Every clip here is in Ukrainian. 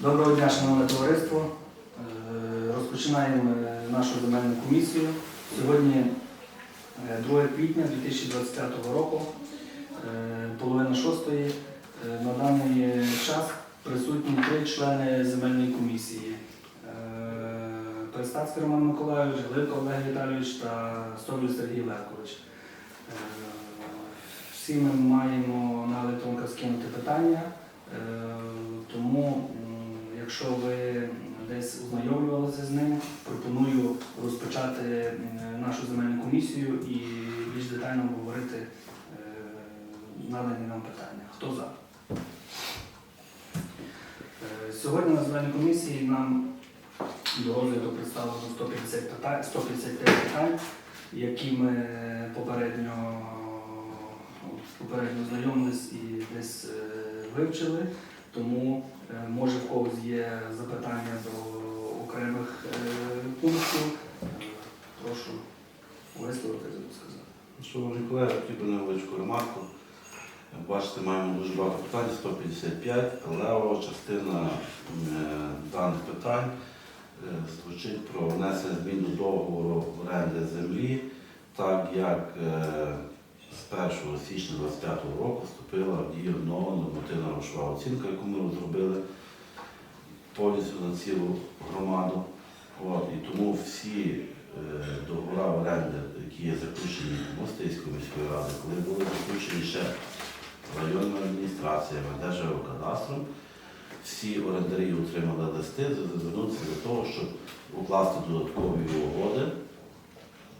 Доброго дня, шановне товариство. Е, Розпочинаємо е, нашу земельну комісію. Сьогодні е, 2 квітня 2025 року, е, половина шостої. Е, На даний час присутні три члени земельної комісії. Е, Перестацький Роман Миколайович, Гливко Олег Віталійович та Соболь Сергій Левкович. Е, Всі ми маємо на електронка скинути питання. Е, Тому, якщо ви десь ознайомлювалися з ним, пропоную розпочати нашу земельну комісію і більш детально обговорити е, надані нам питання. Хто за? Е, Сьогодні на земельній комісії нам до розгляду представлено 150 питань, 155 питань, які ми попередньо, попередньо знайомились і десь е, вивчили. Тому е, може в когось є запитання до окремих е, пунктів. Е, Прошу висловити, сказати. Шановні колеги, хотів би невеличку ремарку. Бачите, маємо дуже багато питань, 155. Левова частина даних питань звучить про внесення змін до договору оренди землі, так як з 1 січня 2025 року вступила в дію нова нормативна грошова оцінка, яку ми розробили повністю на цілу громаду. От, і тому всі е, договори оренди, які є заключені Мостиською міської ради, коли були заключені ще районною адміністраціями, Держгеокадастром, всі орендарі отримали листи, звернутися до того, щоб укласти додаткові угоди.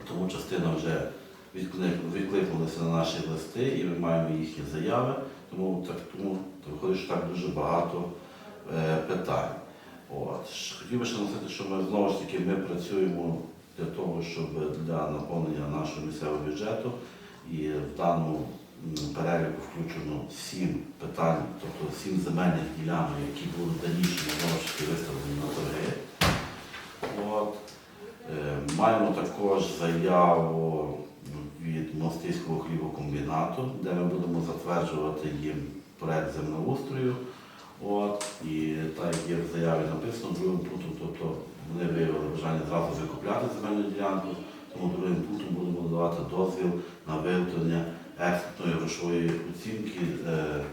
Тому частина вже відклик- відкликнулася на наші листи і ми маємо їхні заяви. Тому так тому виходить, що так дуже багато е, питань. От. Хотів би ще наголосити, що ми знову ж таки ми працюємо для того, щоб для наповнення нашого місцевого бюджету і в даному переліку включено сім питань, тобто сім земельних ділянок, які будуть дальніше знову ж таки виставлені на торги. От. Е, Маємо також заяву від хлібокомбінату, де ми будемо затверджувати їм проект землеустрою. От, і так як є в заяві написано, другим пунктом, тобто вони виявили бажання зразу закупляти земельну ділянку, тому другим пунктом будемо давати дозвіл на виготовлення експертної грошової оцінки е,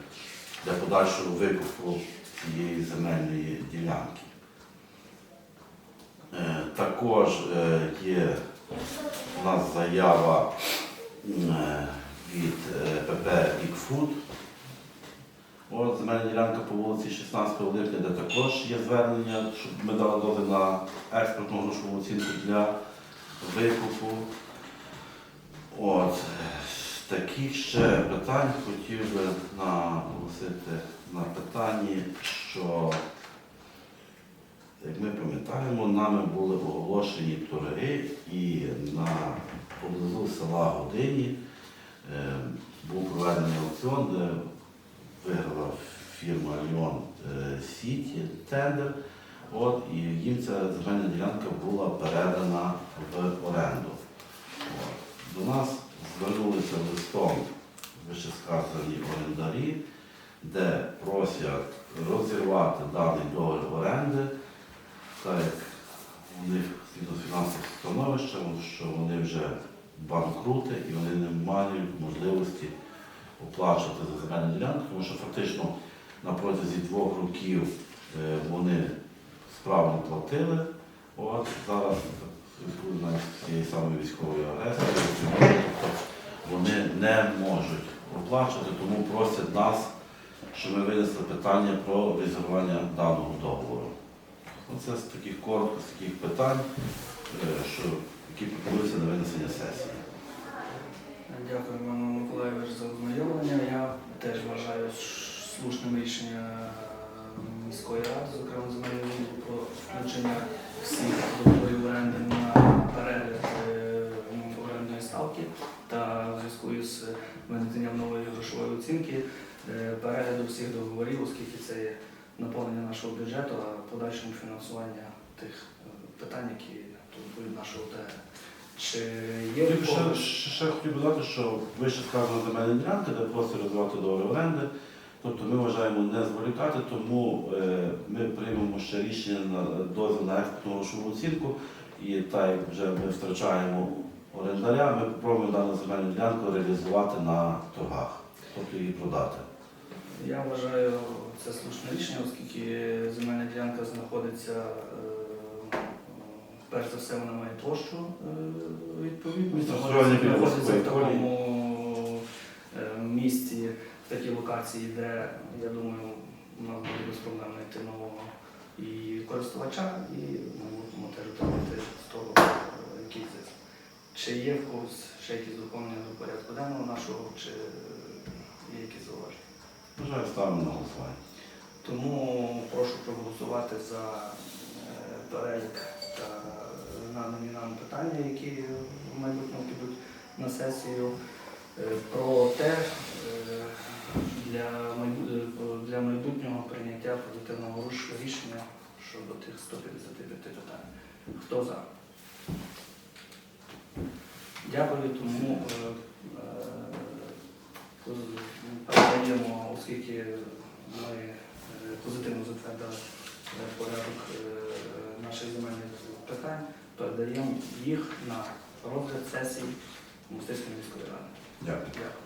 для подальшого викупу цієї земельної ділянки. Е, Також е, є у нас заява від е, ПП «Ікфуд». От земельна ділянка по вулиці 16 липня, де також є звернення, щоб ми дали дозвіл на експортну грошову оцінку для викупу. От. Таких ще питань хотів би наголосити на питанні, що як ми пам'ятаємо, нами були оголошені торги і на поблизу села Годині е, був проведений аукціон, де виграла фірма Льон е, Сіті тендер. От, і їм ця земельна ділянка була передана в. От. До нас звернулися листом вищесказані орендарі, де просять розірвати даний договір оренди, так як у них з фінансовим що вони вже банкрути і вони не мають можливості оплачувати за земельну ділянку, тому що фактично на протязі двох років е, вони справно платили. От зараз в з цією самою військовою агресією тобто вони не можуть оплачувати, тому просять нас, щоб ми винесли питання про резервування даного договору. Оце з таких коротко, з таких питань, е, що, які пропонуються на винесення сесії. Дякую, Іван Миколаївич, за ознайомлення. Я теж вважаю слушним рішення е, міської ради, зокрема земельного відділу про включення всіх договорів оренди на перегляд е, орендної ставки та в зв'язку із винесенням нової грошової оцінки перегляду всіх договорів, оскільки це є наповнення нашого бюджету, а подальшому фінансування тих е, питань, які турбують нашого ОТГ. Чи є би когось? ще, ще хотів би додати, що вище сказана земельна ділянка, де просить розвивати договір оренди, Тобто ми вважаємо не зволікати, тому е, ми приймемо ще рішення на дозвіл на експортну грошову оцінку. І так як вже ми втрачаємо орендаря, ми спробуємо дану земельну ділянку реалізувати на торгах, тобто її продати. Я вважаю це слушне рішення, оскільки земельна ділянка знаходиться, е, перш за все, вона має площу е, відповідну, знаходиться в такому е, місці, в такій локації, де, я думаю, у нас буде без проблем знайти нового і користувача, і ми будемо теж отримати з того якийсь. Чи є в когось ще якісь доповнення до порядку денного нашого, чи є якісь зауваження? Бажаю ставимо на голосування. Тому прошу проголосувати за е, перелік та надані нам питання, які в майбутньому підуть на сесію. Е, Про те, е, для, майбу- для майбутнього прийняття позитивного рішення щодо тих 155 питань. Хто за? Дякую, тому передаємо, оскільки ми е, позитивно затвердили порядок е, наших земельних питань, передаємо їх на розгляд сесії Мостицької міської ради. Дякую.